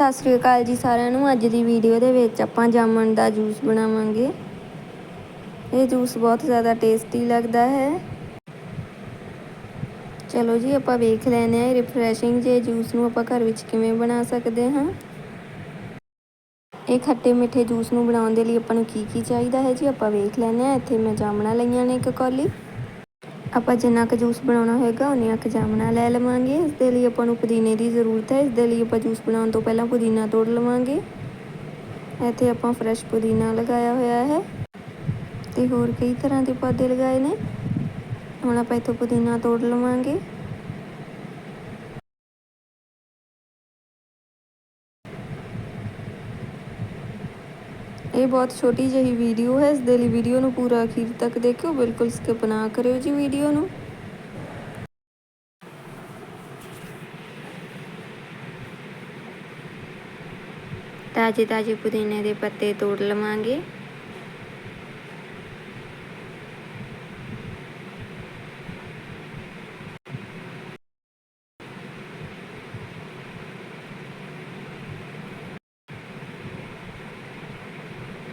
ਸਤਿ ਸ੍ਰੀ ਅਕਾਲ ਜੀ ਸਾਰਿਆਂ ਨੂੰ। ਅੱਜ ਦੀ ਵੀਡੀਓ ਦੇ ਵਿੱਚ ਆਪਾਂ ਜਾਮਣ ਦਾ ਜੂਸ ਬਣਾਵਾਂਗੇ। ਇਹ ਜੂਸ ਬਹੁਤ ਜ਼ਿਆਦਾ ਟੇਸਟੀ ਲੱਗਦਾ ਹੈ। ਚਲੋ ਜੀ, ਆਪਾਂ ਵੇਖ ਲੈਨੇ ਆ ਰਿਫਰੈਸ਼ਿੰਗ ਜੇ ਜੂਸ ਨੂੰ ਆਪਾਂ ਘਰ ਵਿੱਚ ਕਿਵੇਂ ਬਣਾ ਸਕਦੇ ਹਾਂ। ਇਹ ਖੱਟੇ ਮਿੱਠੇ ਜੂਸ ਨੂੰ ਬਣਾਉਣ ਦੇ ਲਈ ਆਪਾਂ ਨੂੰ ਕੀ ਕੀ ਚਾਹੀਦਾ ਹੈ ਜੀ, ਆਪਾਂ ਵੇਖ ਲੈਨੇ ਆ ਇੱਥੇ ਮੈਂ ਜਾਮਣਾ ਲਈਆਂ ਨੇ ਇੱਕ ਕੌਲੀ। ਆਪਾਂ ਜਿੰਨਾ ਕੁ ਜੂਸ ਬਣਾਉਣਾ ਹੋਏਗਾ, ਉਨੀਆਂ ਕੁ ਜਾਮਣਾ ਲੈ ਲਵਾਂਗੇ। ਇਸ ਦੇ ਲਈ ਆਪਾਂ ਨੂੰ ਪੁਦੀਨੇ ਦੀ ਜ਼ਰੂਰਤ ਹੈ। ਇਸ ਦੇ ਲਈ ਆਪਾਂ ਜੂਸ ਬਣਾਉਣ ਤੋਂ ਪਹਿਲਾਂ ਪੁਦੀਨਾ ਤੋੜ ਲਵਾਂਗੇ। ਇੱਥੇ ਆਪਾਂ ਫਰੈਸ਼ ਪੁਦੀਨਾ ਲਗਾਇਆ ਹੋਇਆ ਹੈ ਤੇ ਹੋਰ ਕਈ ਤਰ੍ਹਾਂ ਦੇ ਪੌਦੇ ਲਗਾਏ ਨੇ। ਹੁਣ ਆਪਾਂ ਇੱਥੋਂ ਪੁਦੀਨਾ ਤੋੜ ਲਵਾਂਗੇ। ਇਹ ਬਹੁਤ ਛੋਟੀ ਜਿਹੀ ਵੀਡੀਓ ਹੈ, ਇਸ ਦੇ ਲਈ ਵੀਡੀਓ ਨੂੰ ਪੂਰਾ ਅਖੀਰ ਤੱਕ ਦੇਖਿਓ, ਬਿਲਕੁਲ ਸਕਿਪ ਨਾ ਕਰਿਓ ਜੀ ਵੀਡੀਓ ਨੂੰ। ਤਾਜ਼ੇ ਤਾਜ਼ੇ ਪੁਦੀਨੇ ਦੇ ਪੱਤੇ ਤੋੜ ਲਵਾਂਗੇ।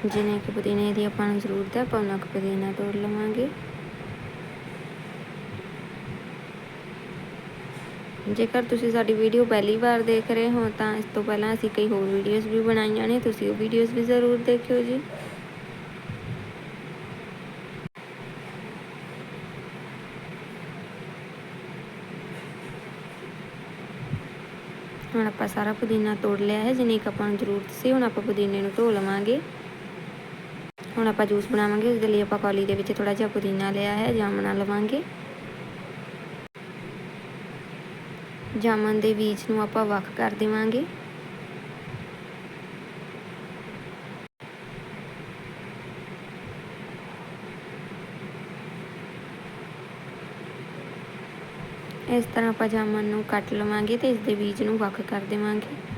ਜਿਵੇਂ ਕਿ ਪੁਦੀਨੇ ਦੀ ਆਪਾਂ ਨੂੰ ਜ਼ਰੂਰਤ ਹੈ, ਆਪਾਂ ਉਹਨਾਂ ਕੁ ਪੁਦੀਨਾ ਤੋੜ ਲਵਾਂਗੇ। ਜੇਕਰ ਤੁਸੀਂ ਸਾਡੀ ਵੀਡੀਓ ਪਹਿਲੀ ਵਾਰ ਦੇਖ ਰਹੇ ਹੋ, ਤਾਂ ਇਸ ਤੋਂ ਪਹਿਲਾਂ ਅਸੀਂ ਕਈ ਹੋਰ ਵੀਡੀਓਜ਼ ਵੀ ਬਣਾਈਆਂ ਨੇ, ਤੁਸੀਂ ਉਹ ਵੀਡੀਓਜ਼ ਵੀ ਜ਼ਰੂਰ ਦੇਖਿਓ ਜੀ। ਹੁਣ ਆਪਾਂ ਸਾਰਾ ਪੁਦੀਨਾ ਤੋੜ ਲਿਆ ਹੈ, ਜਿੰਨੀ ਕੁ ਆਪਾਂ ਨੂੰ ਜ਼ਰੂਰਤ ਸੀ, ਹੁਣ ਆਪਾਂ ਪੁਦੀਨੇ ਨੂੰ ਧੋ ਲਵਾਂਗੇ। ਹੁਣ ਆਪਾਂ ਜੂਸ ਬਣਾਵਾਂਗੇ ਉਸ ਦੇ ਲਈ ਆਪਾਂ ਕੌਲੀ ਦੇ ਵਿੱਚ ਥੋੜਾ ਜਿਹਾ ਪੁਦੀਨਾ ਲਿਆ ਹੈ, ਜਾਮਣਾ ਲਵਾਂਗੇ। ਜਾਮਨ ਦੇ ਬੀਜ ਨੂੰ ਆਪਾਂ ਵੱਖ ਕਰ ਦੇਵਾਂਗੇ। ਇਸ ਤਰ੍ਹਾਂ ਆਪਾਂ ਜਾਮਨ ਨੂੰ ਕੱਟ ਲਵਾਂਗੇ ਤੇ ਇਸ ਦੇ ਬੀਜ ਨੂੰ ਵੱਖ ਕਰ ਦੇਵਾਂਗੇ।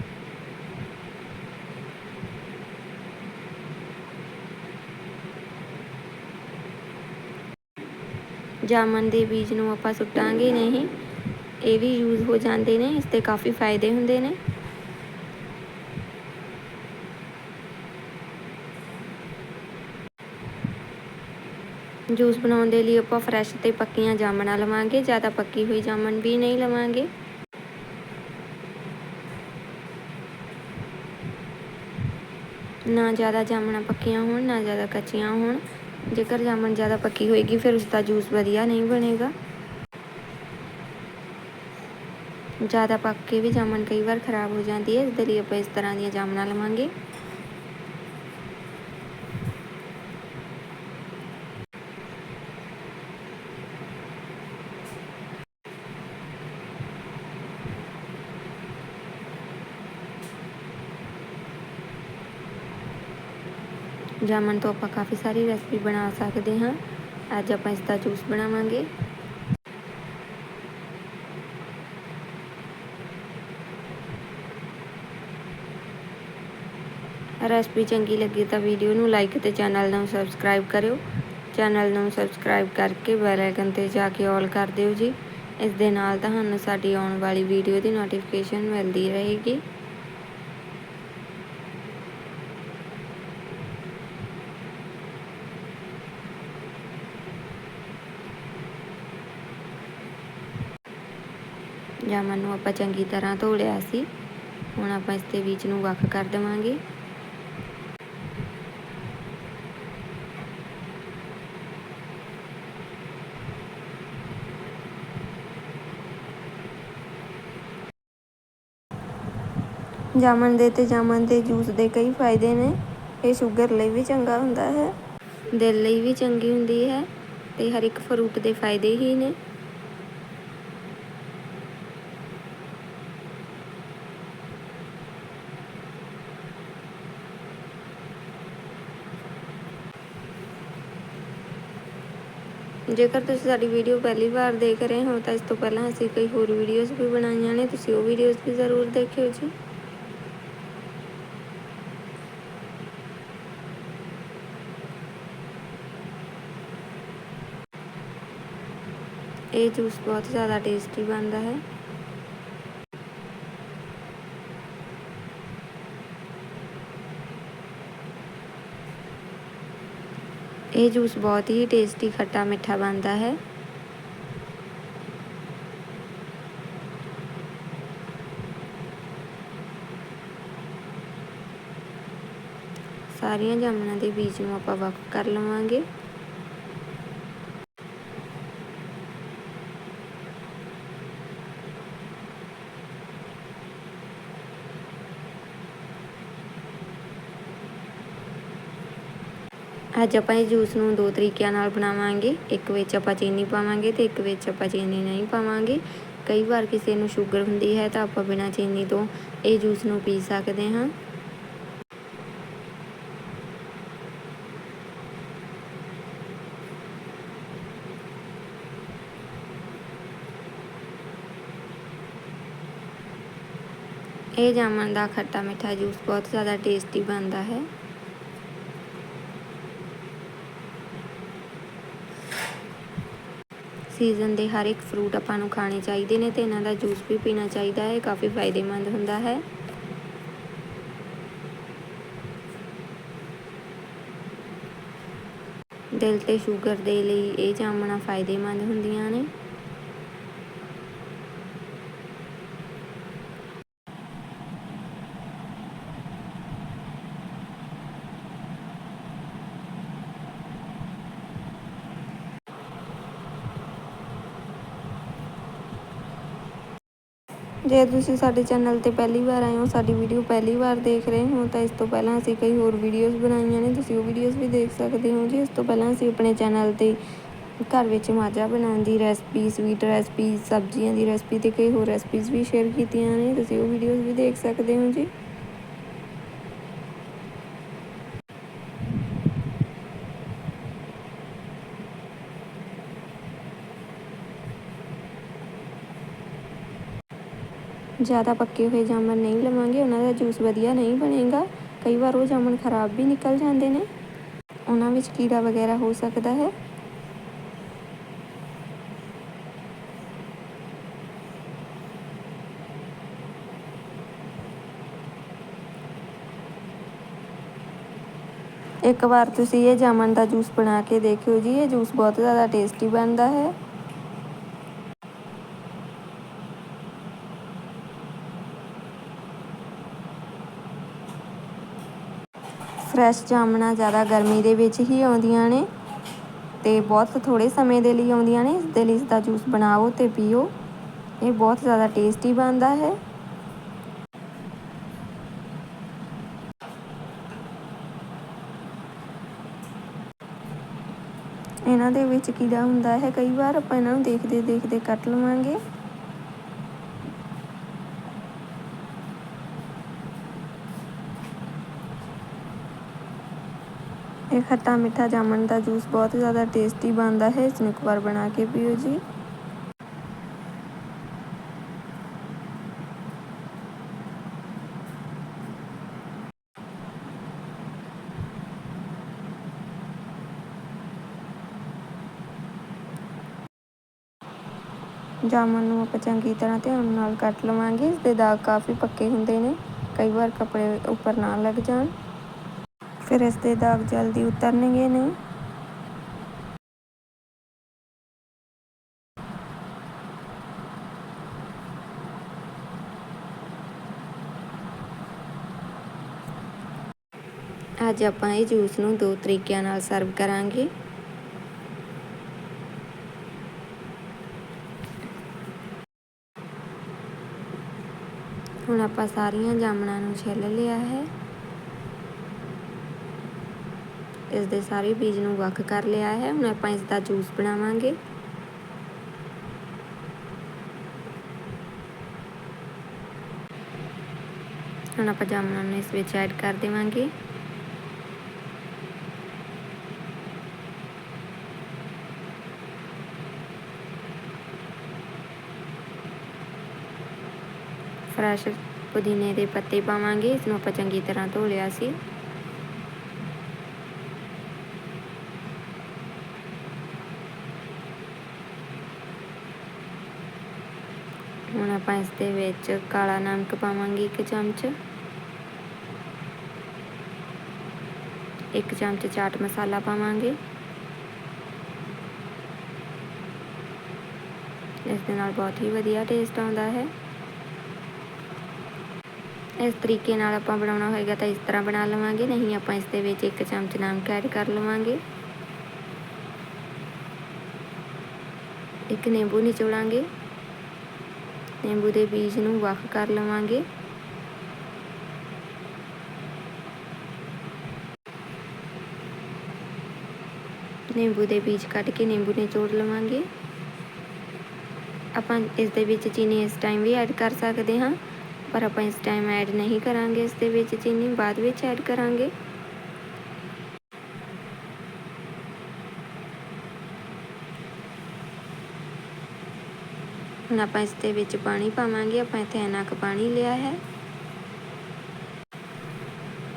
ਜਾਮਨ ਦੇ ਬੀਜ ਨੂੰ ਆਪਾਂ ਸੁੱਟਾਂਗੇ ਨਹੀਂ। ਇਹ ਵੀ ਯੂਜ਼ ਹੋ ਜਾਂਦੇ ਨੇ, ਇਸ ਤੇ ਕਾਫੀ ਫਾਇਦੇ ਹੁੰਦੇ ਨੇ। ਜੂਸ ਬਣਾਉਣ ਦੇ ਲਈ ਆਪਾਂ ਫਰੈਸ਼ ਤੇ ਪੱਕੀਆਂ ਜਾਮਣਾ ਲਵਾਂਗੇ, ਜ਼ਿਆਦਾ ਪੱਕੀ ਹੋਈ ਜਾਮਣ ਵੀ ਨਹੀਂ ਲਵਾਂਗੇ। ਨਾ ਜ਼ਿਆਦਾ ਜਾਮਣਾਂ ਪੱਕੀਆਂ ਹੋਣ, ਨਾ ਜ਼ਿਆਦਾ ਕੱਚੀਆਂ ਹੋਣ। ਜੇਕਰ ਜਾਮਣ ਜ਼ਿਆਦਾ ਪੱਕੀ ਹੋਏਗੀ, ਫਿਰ ਉਸ ਦਾ ਜੂਸ ਵਧੀਆ ਨਹੀਂ ਬਣੇਗਾ। ਜ਼ਿਆਦਾ ਪੱਕ ਕੇ ਵੀ ਜਾਮਣ ਕਈ ਵਾਰ ਖਰਾਬ ਹੋ ਜਾਂਦੀ ਹੈ, ਇਸ ਲਈ ਆਪਾਂ ਇਸ ਤਰ੍ਹਾਂ ਦੀਆਂ ਜਾਮਣਾ ਲਵਾਂਗੇ। ਜਾਮਨ ਤੋਂ ਆਪਾਂ ਕਾਫੀ ਸਾਰੀ ਰੈਸਪੀ ਬਣਾ ਸਕਦੇ ਹਾਂ। ਅੱਜ ਆਪਾਂ ਇਸ ਦਾ ਜੂਸ ਬਣਾਵਾਂਗੇ। ਰੈਸਪੀ ਚੰਗੀ ਲੱਗੀ ਤਾਂ ਵੀਡੀਓ ਨੂੰ ਲਾਈਕ ਤੇ ਚੈਨਲ ਨੂੰ ਸਬਸਕ੍ਰਾਈਬ ਕਰਿਓ। ਚੈਨਲ ਨੂੰ ਸਬਸਕ੍ਰਾਈਬ ਕਰਕੇ ਬੈਲ ਆਈਕਨ ਤੇ ਜਾ ਕੇ ਆਲ ਕਰ ਦਿਓ ਜੀ। ਇਸ ਦੇ ਨਾਲ ਤੁਹਾਨੂੰ ਸਾਡੀ ਆਉਣ ਵਾਲੀ ਵੀਡੀਓ ਦੀ ਨੋਟੀਫਿਕੇਸ਼ਨ ਮਿਲਦੀ ਰਹੇਗੀ। ਜਾਮਨ ਨੂੰ ਆਪਾਂ ਚੰਗੀ ਤਰ੍ਹਾਂ ਧੋ ਲਿਆ ਸੀ, ਹੁਣ ਆਪਾਂ ਇਸ ਦੇ ਵਿੱਚ ਨੂੰ ਵੱਖ ਕਰ ਦੇਵਾਂਗੇ। ਜਾਮਨ ਦੇ ਤੇ ਜਾਮਨ ਦੇ ਜੂਸ ਦੇ ਕਈ ਫਾਇਦੇ ਨੇ, ਇਹ ਸ਼ੂਗਰ ਲਈ ਵੀ ਚੰਗਾ ਹੁੰਦਾ ਹੈ। ਦਿਲ ਲਈ ਵੀ ਚੰਗੀ ਹੁੰਦੀ ਹੈ, ਤੇ ਹਰ ਇੱਕ ਫਰੂਟ ਦੇ ਫਾਇਦੇ ਹੀ ਨੇ। ਜੇਕਰ ਤੁਸੀਂ ਸਾਡੀ ਵੀਡੀਓ ਪਹਿਲੀ ਵਾਰ ਦੇਖ ਰਹੇ ਹੋ, ਤਾਂ ਇਸ ਤੋਂ ਪਹਿਲਾਂ ਅਸੀਂ ਕਈ ਹੋਰ ਵੀਡੀਓਜ਼ ਵੀ ਬਣਾਈਆਂ ਨੇ, ਤੁਸੀਂ ਉਹ ਵੀਡੀਓਜ਼ ਵੀ ਜ਼ਰੂਰ ਦੇਖਿਓ ਜੀ। ਇਹ ਜੂਸ ਬਹੁਤ ਜ਼ਿਆਦਾ ਟੇਸਟੀ ਬਣਦਾ ਹੈ। ਇਹ ਜੂਸ ਬਹੁਤ ਹੀ ਟੇਸਟੀ ਖੱਟਾ ਮਿੱਠਾ ਬਣਦਾ ਹੈ। ਸਾਰੀਆਂ ਜਾਮਣਾਂ ਦੇ ਬੀਜ ਨੂੰ ਆਪਾਂ ਵੱਖ ਕਰ ਲਵਾਂਗੇ। ਅੱਜ ਆਪਾਂ ਇਹ ਜੂਸ ਨੂੰ ਦੋ ਤਰੀਕਿਆਂ ਨਾਲ ਬਣਾਵਾਂਗੇ। ਇੱਕ ਵਿੱਚ ਆਪਾਂ ਚੀਨੀ ਪਾਵਾਂਗੇ ਤੇ ਇੱਕ ਵਿੱਚ ਆਪਾਂ ਚੀਨੀ ਨਹੀਂ ਪਾਵਾਂਗੇ। ਕਈ ਵਾਰ ਕਿਸੇ ਨੂੰ ਸ਼ੂਗਰ ਹੁੰਦੀ ਹੈ ਤਾਂ ਆਪਾਂ ਬਿਨਾਂ ਚੀਨੀ ਤੋਂ ਇਹ ਜੂਸ ਨੂੰ ਪੀ ਸਕਦੇ ਹਾਂ। ਇਹ ਜਾਮਨ ਦਾ ਖੱਟਾ ਮਿੱਠਾ ਜੂਸ ਬਹੁਤ ਜ਼ਿਆਦਾ ਟੇਸਟੀ ਬਣਦਾ ਹੈ। ਸੀਜ਼ਨ ਦੇ ਹਰ ਇੱਕ ਫਰੂਟ ਆਪਾਂ ਨੂੰ ਖਾਣੇ ਚਾਹੀਦੇ ਨੇ ਤੇ ਇਹਨਾਂ ਦਾ ਜੂਸ ਵੀ ਪੀਣਾ ਚਾਹੀਦਾ ਹੈ ਕਾਫੀ ਫਾਇਦੇਮੰਦ ਹੁੰਦਾ ਹੈ। ਦਿਲ ਤੇ ਸ਼ੂਗਰ ਦੇ ਲਈ ਇਹ ਜਾਮਣਾ ਫਾਇਦੇਮੰਦ ਹੁੰਦੀਆਂ ਨੇ। ਜੇ ਤੁਸੀਂ ਸਾਡੇ ਚੈਨਲ ਤੇ ਪਹਿਲੀ ਵਾਰ ਆਏ ਹੋ, ਸਾਡੀ ਵੀਡੀਓ ਪਹਿਲੀ ਵਾਰ ਦੇਖ ਰਹੇ ਹੋ, ਤਾਂ ਇਸ ਤੋਂ ਪਹਿਲਾਂ ਅਸੀਂ ਕਈ ਹੋਰ ਵੀਡੀਓਜ਼ ਬਣਾਈਆਂ ਨੇ, ਤੁਸੀਂ ਉਹ ਵੀਡੀਓਜ਼ ਵੀ ਦੇਖ ਸਕਦੇ ਹੋ, ਜੀ ਇਸ ਤੋਂ ਪਹਿਲਾਂ ਅਸੀਂ ਆਪਣੇ ਚੈਨਲ ਤੇ ਘਰ ਵਿੱਚ ਮਾਜਾ ਬਣਾਉਣ ਦੀ ਰੈਸਪੀ ਸਵੀਟ ਰੈਸਪੀ ਸਬਜ਼ੀਆਂ ਦੀ ਰੈਸਪੀ ਤੇ ਕਈ ਹੋਰ ਰੈਸਪੀਜ਼ ਵੀ ਸ਼ੇਅਰ ਕੀਤੀਆਂ ਨੇ, ਤੁਸੀਂ ਉਹ ਵੀਡੀਓਜ਼ ਵੀ ਦੇਖ ਸਕਦੇ ਹੋ ਜੀ। ਜ਼ਿਆਦਾ ਪੱਕੇ ਹੋਏ ਜਾਮਨ ਨਹੀਂ ਲਵਾਂਗੇ ਉਹਨਾਂ ਦਾ ਜੂਸ ਵਧੀਆ ਨਹੀਂ ਬਣੇਗਾ ਕਈ ਵਾਰ ਉਹ ਜਾਮਨ ਖਰਾਬ ਵੀ ਨਿਕਲ ਜਾਂਦੇ ਨੇ ਉਹਨਾਂ ਵਿੱਚ ਕੀੜਾ ਵਗੈਰਾ ਹੋ ਸਕਦਾ ਹੈ ਇੱਕ ਵਾਰ ਤੁਸੀਂ ਇਹ ਜਾਮਨ ਦਾ ਜੂਸ ਬਣਾ ਕੇ ਦੇਖਿਓ ਜੀ ਇਹ ਜੂਸ ਬਹੁਤ ਜ਼ਿਆਦਾ ਟੇਸਟੀ ਬਣਦਾ ਹੈ ਫਰੈਸ਼ ਜਾਮਣਾ ਜ਼ਿਆਦਾ ਗਰਮੀ ਦੇ ਵਿੱਚ ਹੀ ਆਉਂਦੀਆਂ ਨੇ ਤੇ ਬਹੁਤ ਥੋੜੇ ਸਮੇਂ ਦੇ ਲਈ ਆਉਂਦੀਆਂ ਨੇ। ਇਸ ਦੇ ਲਈ ਇਸ ਦਾ ਜੂਸ ਬਣਾਓ ਤੇ ਪੀਓ। ਇਹ ਬਹੁਤ ਜ਼ਿਆਦਾ ਟੇਸਟੀ ਬਣਦਾ ਹੈ। ਇਹਨਾਂ ਦੇ ਵਿੱਚ ਕੀੜਾ ਹੁੰਦਾ ਹੈ। ਕਈ ਵਾਰ ਆਪਾਂ ਇਹਨਾਂ ਨੂੰ ਦੇਖਦੇ ਦੇਖਦੇ ਕੱਟ ਲਵਾਂਗੇ। ਇਹ ਖੱਟਾ ਮਿੱਠਾ ਜਾਮਨ ਦਾ ਜੂਸ ਬਹੁਤ ਜ਼ਿਆਦਾ ਟੇਸਟੀ ਬਣਦਾ ਹੈ। ਇਸ ਨੂੰ ਇੱਕ ਵਾਰ ਬਣਾ ਕੇ ਪੀਓ ਜੀ। ਜਾਮਨ ਨੂੰ ਆਪਾਂ ਚੰਗੀ ਤਰ੍ਹਾਂ ਧਿਆਨ ਨਾਲ ਕੱਟ ਲਵਾਂਗੇ। ਇਸ ਦੇ ਦਾਗ ਕਾਫੀ ਪੱਕੇ ਹੁੰਦੇ ਨੇ। ਕਈ ਵਾਰ ਕੱਪੜੇ ਉੱਪਰ ਨਾ ਲੱਗ ਜਾਣ। ਫਿਰ ਇਸ ਦੇ ਦਾਗ ਜਲਦੀ ਉਤਰਨਗੇ ਨਹੀਂ। ਅੱਜ ਆਪਾਂ ਇਹ ਜੂਸ ਨੂੰ ਦੋ ਤਰੀਕਿਆਂ ਨਾਲ ਸਰਵ ਕਰਾਂਗੇ। ਹੁਣ ਆਪਾਂ ਸਾਰੀਆਂ ਜਾਮਣਾਂ ਨੂੰ ਛਿੱਲ ਲਿਆ ਹੈ। ਇਸ ਦੇ ਸਾਰੇ ਬੀਜ ਨੂੰ ਵੱਖ ਕਰ ਲਿਆ ਹੈ। ਹੁਣ ਆਪਾਂ ਇਸ ਦਾ ਜੂਸ ਬਣਾਵਾਂਗੇ। ਹੁਣ ਆਪਾਂ ਜਾਮਣਾਂ ਨੂੰ ਇਸ ਵਿੱਚ ਐਡ ਕਰ ਦੇਵਾਂਗੇ। ਫਰੈਸ਼ ਪੁਦੀਨੇ ਦੇ ਪੱਤੇ ਪਾਵਾਂਗੇ। ਇਸ ਨੂੰ ਆਪਾਂ ਚੰਗੀ ਤਰ੍ਹਾਂ ਧੋ ਲਿਆ ਸੀ। ਆਪਾਂ ਇਸ ਦੇ ਵਿੱਚ ਕਾਲਾ ਨਮਕ ਪਾਵਾਂਗੇ ਇੱਕ ਚਮਚ। ਇੱਕ ਚਮਚ ਚਾਟ ਮਸਾਲਾ ਪਾਵਾਂਗੇ। ਇਸ ਦੇ ਨਾਲ ਬਹੁਤ ਹੀ ਵਧੀਆ ਟੇਸਟ ਆਉਂਦਾ ਹੈ। ਇਸ ਤਰੀਕੇ ਨਾਲ ਆਪਾਂ ਬਣਾਉਣਾ ਹੋਏਗਾ ਤਾਂ ਇਸ ਤਰ੍ਹਾਂ ਬਣਾ ਲਵਾਂਗੇ, ਨਹੀਂ ਆਪਾਂ ਇਸ ਦੇ ਵਿੱਚ ਇੱਕ ਚਮਚ ਨਮਕ ਐਡ ਕਰ ਲਵਾਂਗੇ। ਇੱਕ ਨਿੰਬੂ ਨਿਚੋੜਾਂਗੇ। ਨਿੰਬੂ ਦੇ ਬੀਜ ਨੂੰ ਵੱਖ ਕਰ ਲਵਾਂਗੇ। ਨਿੰਬੂ ਦੇ ਬੀਜ ਕੱਢ ਕੇ ਨਿੰਬੂ ਨੇ ਜੋੜ ਲਵਾਂਗੇ। ਆਪਾਂ ਇਸ ਦੇ ਵਿੱਚ ਚੀਨੀ ਇਸ ਟਾਈਮ ਵੀ ਐਡ ਕਰ ਸਕਦੇ ਹਾਂ, ਪਰ ਆਪਾਂ ਇਸ ਟਾਈਮ ਐਡ ਨਹੀਂ ਕਰਾਂਗੇ ਇਸ ਦੇ ਵਿੱਚ ਚੀਨੀ, ਬਾਅਦ ਵਿੱਚ ਐਡ ਕਰਾਂਗੇ। ਹੁਣ ਆਪਾਂ ਇਸ ਦੇ ਵਿੱਚ ਪਾਣੀ ਪਾਵਾਂਗੇ, ਆਪਾਂ ਇੱਥੇ ਇੰਨਾ ਕੁ ਪਾਣੀ ਲਿਆ ਹੈ।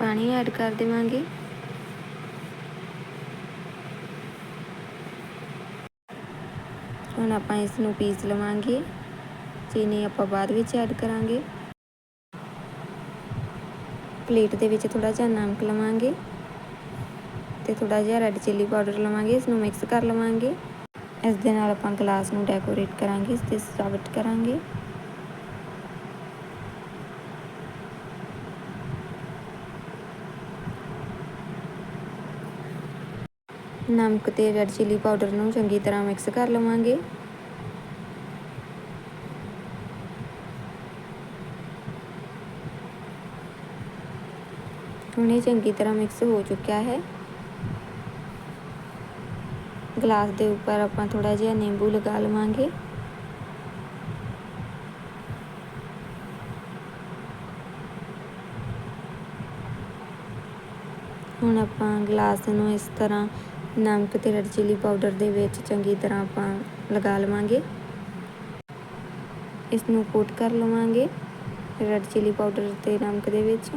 ਪਾਣੀ ਐਡ ਕਰ ਦੇਵਾਂਗੇ। ਹੁਣ ਆਪਾਂ ਇਸ ਨੂੰ ਪੀਸ ਲਵਾਂਗੇ, ਚੀਨੀ ਆਪਾਂ ਬਾਅਦ ਵਿੱਚ ਐਡ ਕਰਾਂਗੇ। ਪਲੇਟ ਦੇ ਵਿੱਚ ਥੋੜਾ ਜਿਹਾ ਨਮਕ ਲਵਾਂਗੇ ਤੇ ਥੋੜਾ ਜਿਹਾ ਰੈੱਡ ਚਿੱਲੀ ਪਾਊਡਰ ਲਵਾਂਗੇ ਇਸ ਨੂੰ ਮਿਕਸ ਕਰ ਲਵਾਂਗੇ। ਇਸ ਦੇ ਨਾਲ ਆਪਾਂ ਗਲਾਸ ਨੂੰ ਡੈਕੋਰੇਟ ਕਰਾਂਗੇ, ਇਸ ਤੇ ਸਜਾਵਟ ਕਰਾਂਗੇ। ਨਮਕ ਤੇ ਰੈਡ ਚਿੱਲੀ ਪਾਊਡਰ ਨੂੰ ਚੰਗੀ ਤਰ੍ਹਾਂ ਮਿਕਸ ਕਰ ਲਵਾਂਗੇ। ਹੁਣ ਇਹ ਚੰਗੀ ਤਰ੍ਹਾਂ ਮਿਕਸ ਹੋ ਚੁੱਕਿਆ ਹੈ। ਗਲਾਸ ਦੇ ਉੱਪਰ ਆਪਾਂ ਥੋੜਾ ਜਿਹਾ ਨਿੰਬੂ ਲਗਾ ਲਵਾਂਗੇ। ਹੁਣ ਆਪਾਂ ਗਲਾਸ ਨੂੰ ਇਸ ਤਰ੍ਹਾਂ ਨਮਕ ਤੇ ਰੈੱਡ ਚਿੱਲੀ ਪਾਊਡਰ ਦੇ ਵਿੱਚ ਚੰਗੀ ਤਰ੍ਹਾਂ ਆਪਾਂ ਲਗਾ ਲਵਾਂਗੇ। ਇਸ ਨੂੰ ਕੋਟ ਕਰ ਲਵਾਂਗੇ ਰੈੱਡ ਚਿੱਲੀ ਪਾਊਡਰ ਤੇ ਨਮਕ ਦੇ ਵਿੱਚ।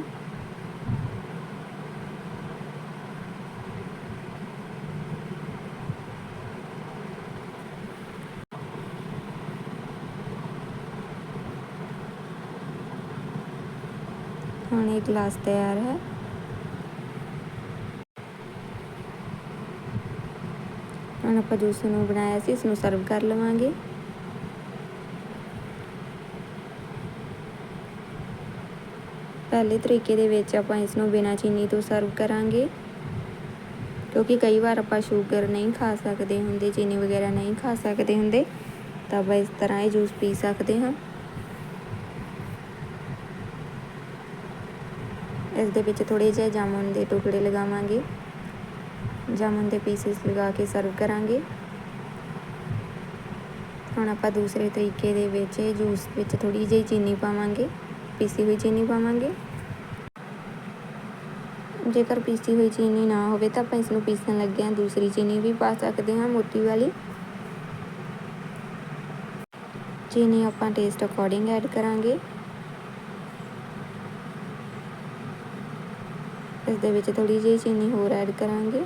ਹੁਣ ਇਹ ਗਲਾਸ ਤਿਆਰ ਹੈ ਹੁਣ ਆਪਾਂ ਜੂਸ ਨੂੰ ਬਣਾਇਆ ਸੀ ਇਸ ਨੂੰ ਸਰਵ ਕਰ ਲਵਾਂਗੇ ਪਹਿਲੇ ਤਰੀਕੇ ਦੇ ਵਿੱਚ ਆਪਾਂ ਇਸ ਨੂੰ ਬਿਨਾਂ ਚੀਨੀ ਤੋਂ ਸਰਵ ਕਰਾਂਗੇ ਕਿਉਂਕਿ ਕਈ ਵਾਰ ਆਪਾਂ ਸ਼ੂਗਰ ਨਹੀਂ ਖਾ ਸਕਦੇ ਹੁੰਦੇ ਚੀਨੀ ਵਗੈਰਾ ਨਹੀਂ ਖਾ ਸਕਦੇ ਹੁੰਦੇ ਤਾਂ ਆਪਾਂ ਇਸ ਤਰ੍ਹਾਂ ਇਹ ਜੂਸ ਪੀ ਸਕਦੇ ਹਾਂ ਇਸ ਦੇ ਵਿੱਚ ਥੋੜੇ ਜਿਹੇ ਜਾਮੁਨ ਦੇ ਟੁਕੜੇ ਲਗਾਵਾਂਗੇ। ਜਾਮੁਨ ਦੇ ਪੀਸਸ ਲਗਾ ਕੇ ਸਰਵ ਕਰਾਂਗੇ। ਹੁਣ ਆਪਾਂ ਦੂਸਰੇ ਤਰੀਕੇ ਦੇ ਵਿੱਚ ਜੂਸ ਵਿੱਚ ਥੋੜੀ ਜਿਹੀ ਚੀਨੀ ਪਾਵਾਂਗੇ। ਪੀਸੀ ਹੋਈ ਚੀਨੀ ਪਾਵਾਂਗੇ। ਜੇਕਰ ਪੀਸੀ ਹੋਈ ਚੀਨੀ ਨਾ ਹੋਵੇ ਤਾਂ ਆਪਾਂ ਇਸ ਨੂੰ ਪੀਸਣ ਹਾਂ। ਦੂਸਰੀ ਚੀਨੀ ਵੀ ਪਾ ਸਕਦੇ ਹਾਂ ਮੋਟੀ ਵਾਲੀ। ਚੀਨੀ ਆਪਾਂ ਟੇਸਟ ਅਕੋਰਡਿੰਗ ਐਡ ਕਰਾਂਗੇ। ਇਸ ਦੇ ਵਿੱਚ ਥੋੜੀ ਜਿਹੀ ਚੀਨੀ ਹੋਰ ਐਡ ਕਰਾਂਗੇ।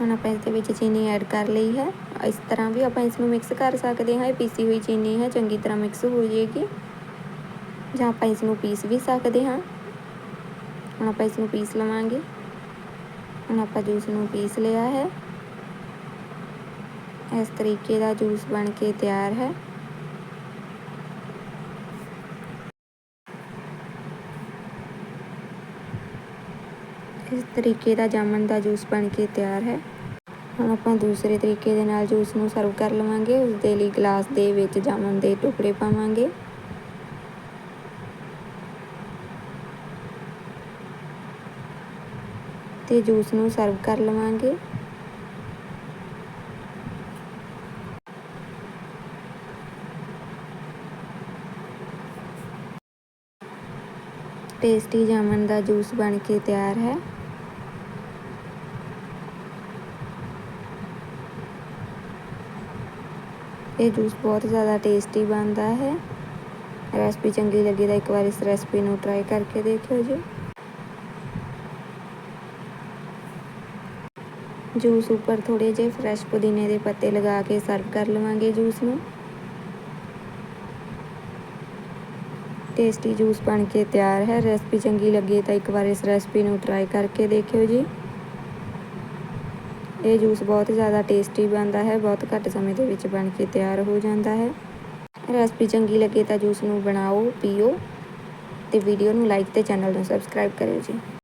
ਹੁਣ ਆਪਾਂ ਇਸ ਦੇ ਵਿੱਚ ਚੀਨੀ ਐਡ ਕਰ ਲਈ ਹੈ। ਇਸ ਤਰ੍ਹਾਂ ਵੀ ਆਪਾਂ ਇਸ ਨੂੰ ਮਿਕਸ ਕਰ ਸਕਦੇ ਹਾਂ। ਇਹ ਪੀਸੀ ਹੋਈ ਚੀਨੀ ਹੈ, ਚੰਗੀ ਤਰ੍ਹਾਂ ਮਿਕਸ ਹੋ ਜਾਏਗੀ। ਜਾਂ ਆਪਾਂ ਇਸ ਨੂੰ ਪੀਸ ਵੀ ਸਕਦੇ ਹਾਂ। ਹੁਣ ਆਪਾਂ ਇਸ ਨੂੰ ਪੀਸ ਲਵਾਂਗੇ। ਹੁਣ ਆਪਾਂ ਜੂਸ ਨੂੰ ਪੀਸ ਲਿਆ ਹੈ। ਇਸ ਤਰੀਕੇ ਦਾ ਜੂਸ ਬਣ ਕੇ ਤਿਆਰ ਹੈ। ਇਸ ਤਰੀਕੇ ਦਾ ਜਾਮਣ ਦਾ ਜੂਸ ਬਣ ਕੇ ਤਿਆਰ ਹੈ। ਹੁਣ ਆਪਾਂ ਦੂਸਰੇ ਤਰੀਕੇ ਦੇ ਨਾਲ ਜੂਸ ਨੂੰ ਸਰਵ ਕਰ ਲਵਾਂਗੇ। ਉਸ ਦੇ ਲਈ ਗਲਾਸ ਦੇ ਵਿੱਚ ਜਾਮਣ ਦੇ ਟੁਕੜੇ ਪਾਵਾਂਗੇ। ਤੇ ਜੂਸ ਨੂੰ ਸਰਵ ਕਰ ਲਵਾਂਗੇ। ਟੇਸਟੀ ਜਾਮਣ ਦਾ ਜੂਸ ਬਣ ਕੇ ਤਿਆਰ ਹੈ। ਇਹ ਜੂਸ ਬਹੁਤ ਜ਼ਿਆਦਾ ਟੇਸਟੀ ਬਣਦਾ ਹੈ। ਰੈਸਪੀ ਚੰਗੀ ਲੱਗੀ ਤਾਂ ਇੱਕ ਵਾਰ ਇਸ ਰੈਸਪੀ ਨੂੰ ਟਰਾਈ ਕਰਕੇ ਦੇਖਿਓ ਜੀ। ਜੂਸ ਉੱਪਰ ਥੋੜੇ ਜਿਹੇ ਫਰੈਸ਼ ਪੁਦੀਨੇ ਦੇ ਪੱਤੇ ਲਗਾ ਕੇ ਸਰਵ ਕਰ ਲਵਾਂਗੇ ਜੂਸ ਨੂੰ। ਟੇਸਟੀ ਜੂਸ ਬਣ ਕੇ ਤਿਆਰ ਹੈ। ਰੈਸਪੀ ਚੰਗੀ ਲੱਗੀ ਤਾਂ ਇੱਕ ਵਾਰ ਇਸ ਰੈਸਪੀ ਨੂੰ ਟਰਾਈ ਕਰਕੇ ਦੇਖਿਓ ਜੀ। ਇਹ ਜੂਸ ਬਹੁਤ ਜ਼ਿਆਦਾ ਟੇਸਟੀ ਬਣਦਾ ਹੈ, ਬਹੁਤ ਘੱਟ ਸਮੇਂ ਦੇ ਵਿੱਚ ਬਣ ਕੇ ਤਿਆਰ ਹੋ ਜਾਂਦਾ ਹੈ। ਰੈਸਪੀ ਚੰਗੀ ਲੱਗੇ ਤਾਂ ਜੂਸ ਨੂੰ ਬਣਾਓ, ਪੀਓ ਤੇ ਵੀਡੀਓ ਨੂੰ ਲਾਈਕ ਤੇ ਚੈਨਲ ਨੂੰ ਸਬਸਕ੍ਰਾਈਬ ਕਰਿਓ ਜੀ।